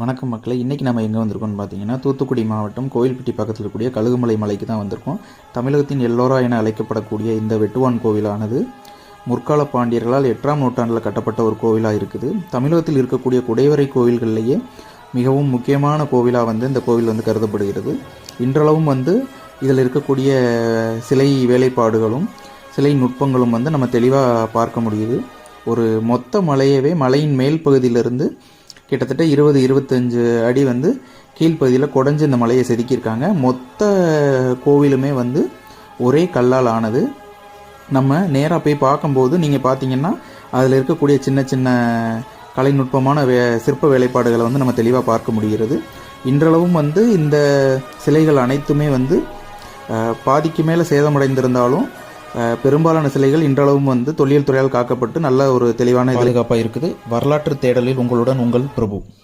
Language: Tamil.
வணக்கம் மக்களை. இன்றைக்கி நம்ம எங்கே வந்திருக்கோம்னு பார்த்தீங்கன்னா தூத்துக்குடி மாவட்டம் கோயில்பட்டி பக்கத்தில் இருக்கக்கூடிய கழுகுமலை மலைக்கு தான் வந்திருக்கோம். தமிழகத்தின் எல்லோரா என அழைக்கப்படக்கூடிய இந்த வெட்டுவான் கோவிலானது முற்கால பாண்டியர்களால் எட்டாம் நூற்றாண்டில் கட்டப்பட்ட ஒரு கோவிலாக இருக்குது. தமிழகத்தில் இருக்கக்கூடிய குடைவரை கோவில்கள்லேயே மிகவும் முக்கியமான கோவிலாக வந்து இந்த கோவில் வந்து கருதப்படுகிறது. இன்றளவும் வந்து இதில் இருக்கக்கூடிய சிலை வேலைப்பாடுகளும் சிலை நுட்பங்களும் வந்து நம்ம தெளிவாக பார்க்க முடியுது. ஒரு மொத்த மலையவே மலையின் மேல் பகுதியிலிருந்து கிட்டத்தட்ட இருபது இருபத்தஞ்சு அடி வந்து கீழ்ப்பகுதியில் குடஞ்சி இந்த மலையை செதுக்கியிருக்காங்க. மொத்த கோவிலுமே வந்து ஒரே கல்லால் ஆனது. நம்ம நேராக போய் பார்க்கும்போது நீங்கள் பார்த்தீங்கன்னா அதில் இருக்கக்கூடிய சின்ன சின்ன கலைநுட்பமான வே சிற்ப வேலைப்பாடுகளை வந்து நம்ம தெளிவாக பார்க்க முடிகிறது. இன்றளவும் வந்து இந்த சிலைகள் அனைத்துமே வந்து பாதிக்கு மேலே சேதமடைந்திருந்தாலும் பெரும்பாலான சிலைகள் இன்றளவும் வந்து தொல்லியல் துறையால் காக்கப்பட்டு நல்ல ஒரு தெளிவான பாதுகாப்பாக இருக்குது. வரலாற்று தேடலில் உங்களுடன் உங்கள் பிரபு.